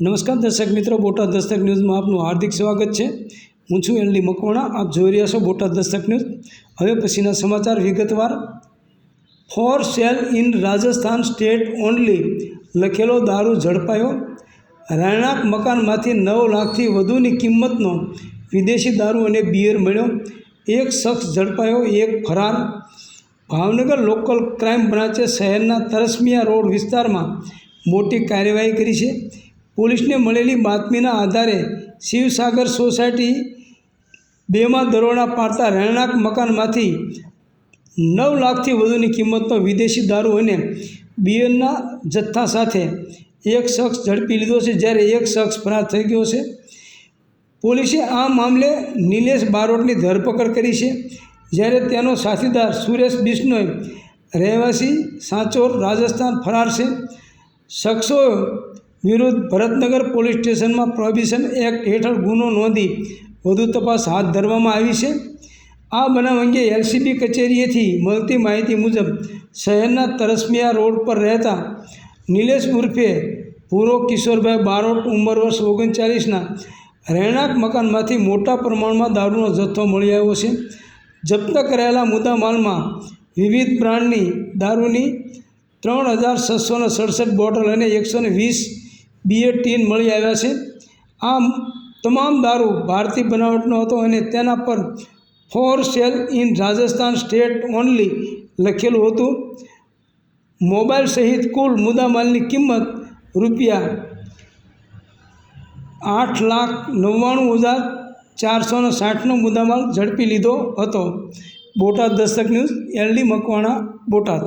નમસ્કાર દર્શક મિત્રો, બોટાદ દસ્તક ન્યૂઝમાં આપનું હાર્દિક સ્વાગત છે. હું છું એલડી મકવાણા, આપ જોઈ રહ્યા છો બોટાદ દસ્તક ન્યૂઝ. હવે પછીના સમાચાર વિગતવાર. For sale in Rajasthan state only લખેલો દારૂ ઝડપાયો. રહેણાંક મકાનમાંથી નવ લાખથી વધુની કિંમતનો વિદેશી દારૂ અને બિયર મળ્યો. એક શખ્સ ઝડપાયો, એક ફરાર. ભાવનગર લોકલ ક્રાઇમ બ્રાન્ચે શહેરના તરસમિયા રોડ વિસ્તારમાં મોટી કાર્યવાહી કરી છે. પોલીસને મળેલી બાતમીના આધારે શિવસાગર સોસાયટી બેમાં દરોડા પાડતા રહેણાંક મકાનમાંથી નવ લાખથી વધુની કિંમતનો વિદેશી દારૂ અને બિયરના જથ્થા સાથે એક શખ્સ ઝડપી લીધો છે. જ્યારે એક શખ્સ ફરાર થઈ ગયો છે. પોલીસે આ મામલે નિલેશ બારોટની ધરપકડ કરી છે. જ્યારે તેનો સાથીદાર સુરેશ બિશ્નોઈ રહેવાસી સાંચોર રાજસ્થાન ફરાર છે. શખ્સો વિરુદ્ધ ભરતનગર પોલીસ સ્ટેશનમાં પ્રોહિબિશન એક્ટ હેઠળ ગુનો નોંધી વધુ તપાસ હાથ ધરવામાં આવી છે. આ બનાવ અંગે એલસીબી કચેરીએથી મળતી માહિતી મુજબ શહેરના તરસમિયા રોડ પર રહેતા નિલેશ ઉર્ફે પૂરો કિશોરભાઈ બારોટ ઉંમર વર્ષ ઓગણચાલીસના રહેણાંક મકાનમાંથી મોટા પ્રમાણમાં દારૂનો જથ્થો મળી આવ્યો છે. જપ્ત કરાયેલા મુદ્દામાલમાં વિવિધ બ્રાન્ડની દારૂની ત્રણ હજાર છસો ને સડસઠ બોટલ અને એકસો વીસ બિયર ટીન મળી આવ્યા છે. આમ તમામ દારૂ ભારતીય બનાવટનો હતો અને તેના પર for sale in Rajasthan state only લખેલું હતું. મોબાઈલ સહિત કુલ મુદ્દામાલની કિંમત રૂપિયા આઠ લાખ નવ્વાણું હજાર ચારસો ને સાઠનો મુદ્દામાલ ઝડપી લીધો હતો. Botad Dastak news LD Makwana, Botad.